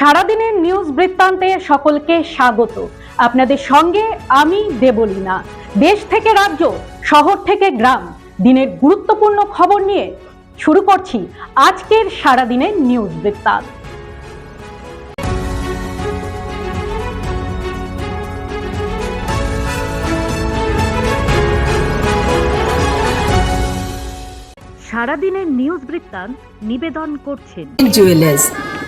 সারাদিনের নিউজ বৃত্তান্তে সকলকে স্বাগত। আপনাদের সঙ্গে আমি দেবলীনা। দেশ থেকে রাজ্য, শহর থেকে গ্রাম। দিনের গুরুত্বপূর্ণ খবর নিয়ে শুরু করছি আজকের সারাদিনের নিউজ বৃত্তান্ত। সারাদিনের নিউজ বৃত্তান্ত নিবেদন করছেন। জুয়েলার্স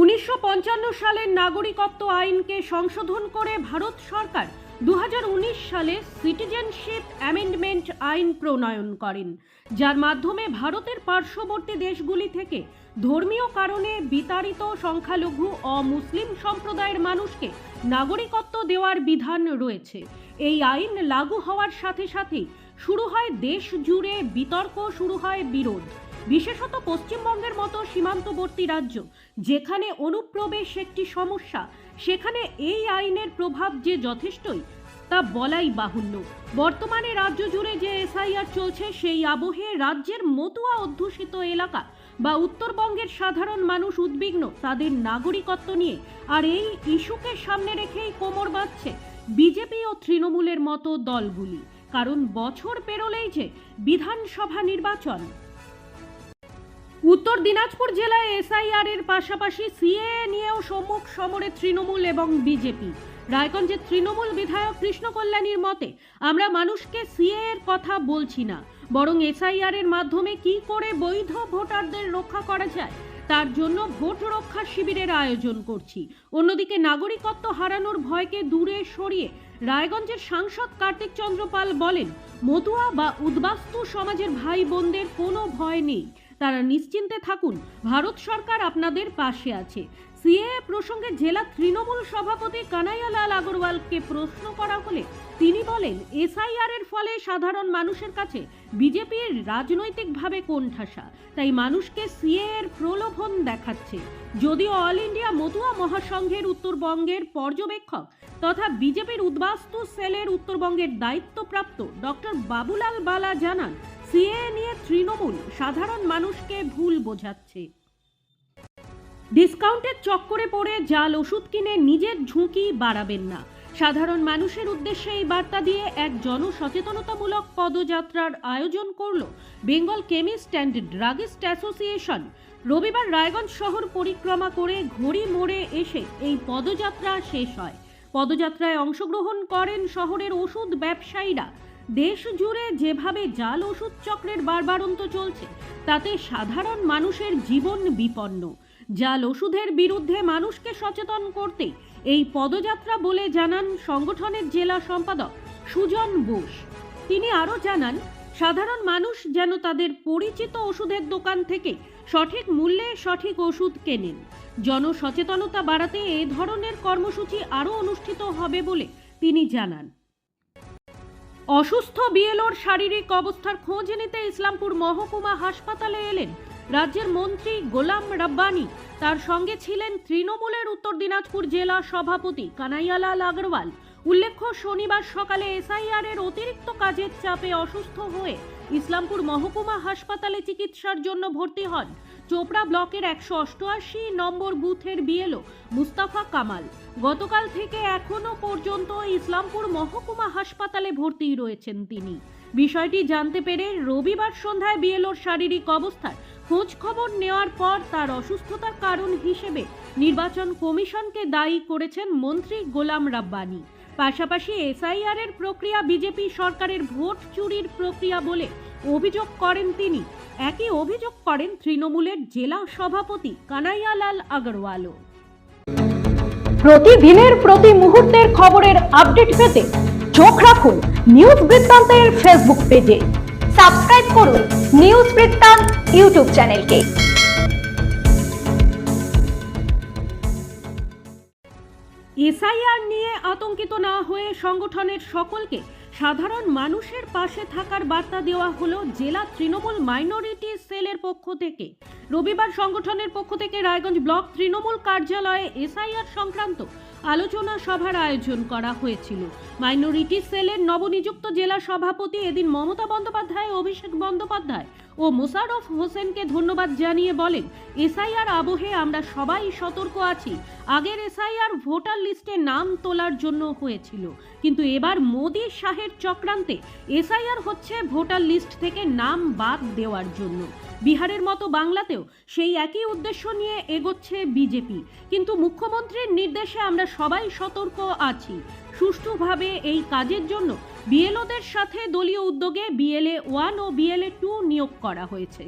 উনিশশো পঞ্চান্ন সালের নাগরিকত্ব আইনকে সংশোধন করে ভারত সরকার দু হাজার উনিশ সালে সিটিজেনশিপ অ্যামেন্ডমেন্ট আইন প্রণয়ন করেন, যার মাধ্যমে ভারতের পার্শ্ববর্তী দেশগুলি থেকে ধর্মীয় কারণে বিতাড়িত সংখ্যালঘু অমুসলিম সম্প্রদায়ের মানুষকে নাগরিকত্ব দেওয়ার বিধান রয়েছে। এই আইন লাগু হওয়ার সাথে সাথেই শুরু হয় দেশ জুড়ে বিতর্ক, শুরু হয় বিরোধ। বিশেষত পশ্চিমবঙ্গের মতো সীমান্তবর্তী রাজ্য, যেখানে অনুপ্রবেশ একটি সমস্যা, সেখানে এই আইনের প্রভাব যে যথেষ্টই, তা বলাই বাহুল্য। বর্তমানে রাজ্য জুড়ে যে এসআইআর চলছে, সেই আবহে রাজ্যের মতুয়া অধ্যুষিত এলাকা বা উত্তরবঙ্গের সাধারণ মানুষ উদ্বিগ্ন, তাদের নাগরিকত্ব নিয়ে। আর এই ইস্যুকে সামনে রেখেই কোমর বাঁধছে বিজেপি ও তৃণমূলের মতো দলগুলি। কারণ বছর পেরোলেই যে বিধানসভা নির্বাচন উত্তর দিনাজপুর জেলায় এসআইআর এর পাশাপাশি সিএ নিয়েও সম্মুখ সমরে তৃণমূল এবং বিজেপি। রায়গঞ্জের তৃণমূল বিধায়ক কৃষ্ণ কল্যাণীর মতে, আমরা মানুষকে সিএ এর কথা বলছি না, বরং এসআইআর এর মাধ্যমে কি করে বৈধ ভোটারদের রক্ষা করা যায়, তার জন্য ভোট রক্ষা শিবিরের আয়োজন করছি। অন্যদিকে নাগরিকত্ব হারানোর ভয়কে দূরে সরিয়ে রায়গঞ্জের সাংসদ কার্তিক চন্দ্র পাল বলেন, মতুয়া বা উদ্বাস্তু সমাজের ভাই বোনদের কোনো ভয় নেই। তারা নিশ্চিন্তে থাকুন, ভারত সরকার আপনাদের পাশে আছে। সিএ প্রসঙ্গে জেলা তৃণমূল সভাপতি কানাইয়ালাল আগরওয়ালকে প্রশ্ন করা হলে তিনি বলেন, এসআইআর এর ফলে সাধারণ মানুষের কাছে বিজেপির রাজনৈতিকভাবে কোণঠাসা, তাই মানুষকে সিএ এর প্রলোভন দেখাচ্ছে। যদিও অল ইন্ডিয়া মতুয়া মহাসংঘের উত্তরবঙ্গের পর্যবেক্ষক তথা বিজেপির উদ্বাস্তু সেলের উত্তরবঙ্গের দায়িত্বপ্রাপ্ত ডক্টর বাবুলাল বালা জানান সিএ নিয়ে তৃণমূল সাধারণ মানুষকে ভুল বোঝাচ্ছে। ডিসকাউন্টের চক্করে পড়ে জাল ওষুধ কিনে নিজের ঝুঁকি বাড়াবেন না। সাধারণ মানুষের উদ্দেশ্যে এই বার্তা দিয়ে এক জনসচেতনতামূলক পদযাত্রার আয়োজন করল Bengal chemist and druggist association. রবিবার রায়গঞ্জ শহর পরিক্রমা করে ঘড়ি মোড়ে এসে এই পদযাত্রা শেষ হয়। পদযাত্রায় অংশগ্রহণ করেন শহরের ওষুধ ব্যবসায়ীরা। দেশ জুড়ে যেভাবে জাল ওষুধ চক্রের বারবারন্ত চলছে, তাতে সাধারণ মানুষের জীবন বিপন্ন। জাল ওষুধের বিরুদ্ধে মানুষকে সচেতন করতে এই পদযাত্রা বলে জানান সংগঠনের জেলা সম্পাদক সুজন বোস। তিনি আরও জানান, সাধারণ মানুষ যেন তাদের পরিচিত ওষুধের দোকান থেকে সঠিক মূল্যে সঠিক ওষুধ কেনেন। জনসচেতনতা বাড়াতে এ ধরনের কর্মসূচি আরও অনুষ্ঠিত হবে বলে তিনি জানান। অসুস্থ বিএলওর শারীরিক অবস্থার খোঁজ নিতে ইসলামপুর মহকুমা হাসপাতালে এলেন রাজ্যের মন্ত্রী গোলাম রাব্বানি। তার সঙ্গে ছিলেন তৃণমূলের উত্তর দিনাজপুর জেলা সভাপতি কানাইয়ালাল আগরওয়াল। উল্লেখ্য, শনিবার সকালে এসআইআর এর অতিরিক্ত কাজের চাপে অসুস্থ হয়ে ইসলামপুর মহকুমা হাসপাতালে চিকিৎসার জন্য ভর্তি হন। চোপড়া ব্লকের একশো অষ্টআশি নম্বর বুথের বিএলও মুস্তাফা কামাল। গতকাল থেকে এখনও পর্যন্ত ইসলামপুর মহকুমা হাসপাতালে ভর্তি রয়েছেন তিনি। বিষয়টি জানতে পেরে রবিবার সন্ধ্যায় বিএলওর শারীরিক অবস্থার খোঁজ খবর নেওয়ার পর তার অসুস্থতার কারণ হিসেবে নির্বাচন কমিশনকে দায়ী করেছেন মন্ত্রী গোলাম রাব্বানি। পাশাপাশি এসআইআর এর প্রক্রিয়া বিজেপি সরকারের ভোট চুরির প্রক্রিয়া বলে অভিযোগ করেন তিনি। একই অভিযোগ করেন তৃণমূলের জেলা সভাপতি কানাইয়ালাল আগরওয়ালও। প্রতিদিনের প্রতি মুহূর্তের খবরের আপডেট পেতে চোখ রাখুন নিউজ বৃত্তান্তের ফেসবুক পেজে। সাবস্ক্রাইব করুন নিউজ বৃত্তান্ত ইউটিউব চ্যানেলকে। এসআইআর নিয়ে আতঙ্কিত না হয়ে সংগঠনের সকলকে সাধারণ মানুষের পাশে থাকার বার্তা দেওয়া হলো জেলা তৃণমূল মাইনরিটি সেলের পক্ষ থেকে। রবিবার সংগঠনের পক্ষ থেকে রায়গঞ্জ ব্লক তৃণমূল কার্যালয়ে এসআইআর সংক্রান্ত আলোচনা সভার আয়োজন করা হয়েছিল। মাইনরিটি সেলের নবনিযুক্ত জেলা সভাপতি এদিন মমতা বন্দ্যোপাধ্যায়, অভিষেক বন্দ্যোপাধ্যায় ও মোশাররফ হোসেনকে ধন্যবাদ জানিয়ে বলেন, এসআইআর আবহে আমরা সবাই সতর্ক আছি। আগের এসআইআর ভোটার লিস্টে নাম তোলার জন্য হয়েছিল। কিন্তু এবার মোদী শাহের চক্রান্তে এসআইআর হচ্ছে ভোটার লিস্ট থেকে নাম বাদ দেওয়ার জন্য। বিহারের মতো বাংলাতেও সেই একই উদ্দেশ্য নিয়ে এগোচ্ছে বিজেপি। কিন্তু মুখ্যমন্ত্রীর নির্দেশে আমরা সবাই সতর্ক আছি। সুষ্ঠুভাবে এই কাজের জন্য বিএলওদের সাথে দলীয় উদ্যোগে বিএলএ ওয়ান ও বিএলএ টু নিয়োগ করা হয়েছে।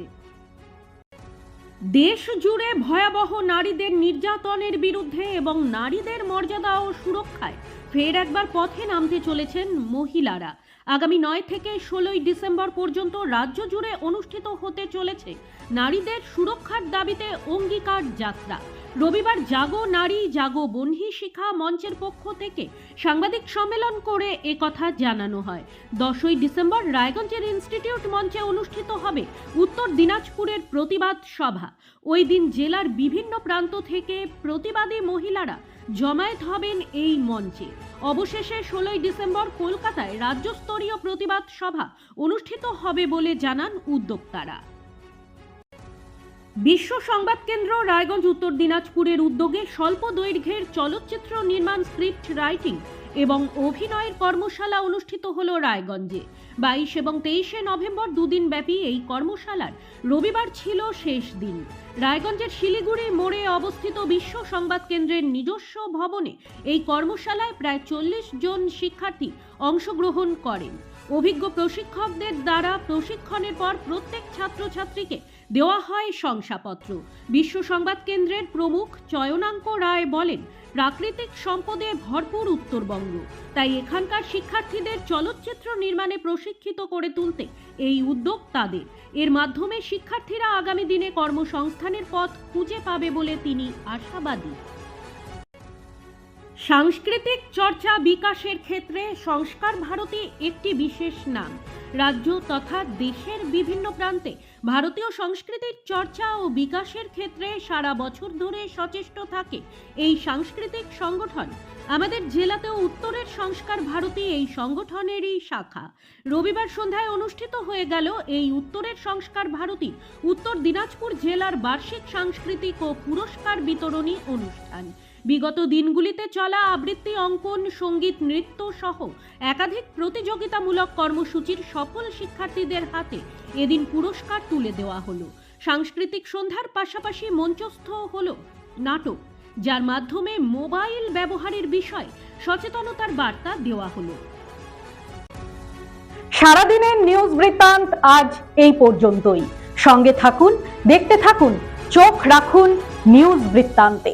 দেশ জুড়ে ভয়াবহ নারীদের নির্যাতনের বিরুদ্ধে এবং নারীদের মর্যাদা ও সুরক্ষায় ফের একবার পথে নামতে চলেছেন মহিলারা। আগামী নয় থেকে ষোলোই ডিসেম্বর পর্যন্ত রাজ্য জুড়ে অনুষ্ঠিত হতে চলেছে নারীদের সুরক্ষার দাবিতে অঙ্গীকার যাত্রা। রবিবার জাগো নারী, জাগো বহ্নি শিখা মঞ্চের পক্ষ থেকে সাংবাদিক সম্মেলন করে এ কথা জানানো হয়। দশই ডিসেম্বর রায়গঞ্জের ইনস্টিটিউট মঞ্চে অনুষ্ঠিত হবে উত্তর দিনাজপুরের প্রতিবাদ সভা। ওই দিন জেলার বিভিন্ন প্রান্ত থেকে প্রতিবাদী মহিলারা জমায়েত হবেন এই মঞ্চে। অবশেষে ষোলোই ডিসেম্বর কলকাতায় রাজ্যস্তরীয় প্রতিবাদ সভা অনুষ্ঠিত হবে বলে জানান উদ্যোক্তারা। বিশ্ব সংবাদ কেন্দ্র রায়গঞ্জ, উত্তর দিনাজপুরের উদ্যোগে স্বল্প দৈর্ঘ্যের চলচ্চিত্র নির্মাণ স্ক্রিপ্ট রাইটিং এবং অভিনয়ের কর্মশালা অনুষ্ঠিত হল রায়গঞ্জে। বাইশ এবং তেইশে নভেম্বর দুদিন ব্যাপী এই কর্মশালার রবিবার ছিল শেষ দিন। রায়গঞ্জের শিলিগুড়ি মোড়ে অবস্থিত বিশ্ব সংবাদ কেন্দ্রের নিজস্ব ভবনে এই কর্মশালায় প্রায় চল্লিশ জন শিক্ষার্থী অংশগ্রহণ করেন। অভিজ্ঞ প্রশিক্ষকদের দ্বারা প্রশিক্ষণের পর প্রত্যেক ছাত্রছাত্রীকে দেওয়া হয় শংসাপত্র। বিশ্ব সংবাদ কেন্দ্রের প্রমুখ চয়নাঙ্ক রায় বলেন, প্রাকৃতিক সম্পদে ভরপুর উত্তরবঙ্গ। তাই এখানকার শিক্ষার্থীদের চলচ্চিত্র নির্মাণে প্রশিক্ষিত করে তুলতে এই উদ্যোগ তাদের। এর মাধ্যমে শিক্ষার্থীরা আগামী দিনে কর্মসংস্থানের পথ খুঁজে পাবে বলে তিনি আশাবাদী। সাংস্কৃতিক চর্চা বিকাশের ক্ষেত্রে সংস্কার ভারতী একটি বিশেষ নাম। রাজ্য তথা দেশের বিভিন্ন প্রান্তে ভারতীয় সংস্কৃতির চর্চা ও বিকাশের ক্ষেত্রে সারা বছর ধরে সচেষ্ট থাকে এই সাংস্কৃতিক সংগঠন। আমাদের জেলাতেও উত্তরের সংস্কার ভারতী এই সংগঠনেরই শাখা। রবিবার সন্ধ্যায় অনুষ্ঠিত হয়ে গেল এই উত্তরের সংস্কার ভারতী উত্তর দিনাজপুর জেলার বার্ষিক সাংস্কৃতিক ও পুরস্কার বিতরণী অনুষ্ঠান। বিগত দিনগুলিতে চলা আবৃত্তি, অঙ্কন, সংগীত, নৃত্য সহ একাধিক প্রতিযোগিতামূলক কর্মসূচির সফল শিক্ষার্থীদের হাতে এদিন পুরস্কার তুলে দেওয়া হলো। সাংস্কৃতিক সন্ধ্যার পাশাপাশি মঞ্চস্থ হলো নাটক, যার মাধ্যমে মোবাইল ব্যবহারের বিষয়ে সচেতনতার বার্তা দেওয়া হলো। সারাদিনের নিউজ বৃত্তান্ত আজ এই পর্যন্তই। সঙ্গে থাকুন, দেখতে থাকুন, চোখ রাখুন নিউজ বৃত্তান্তে।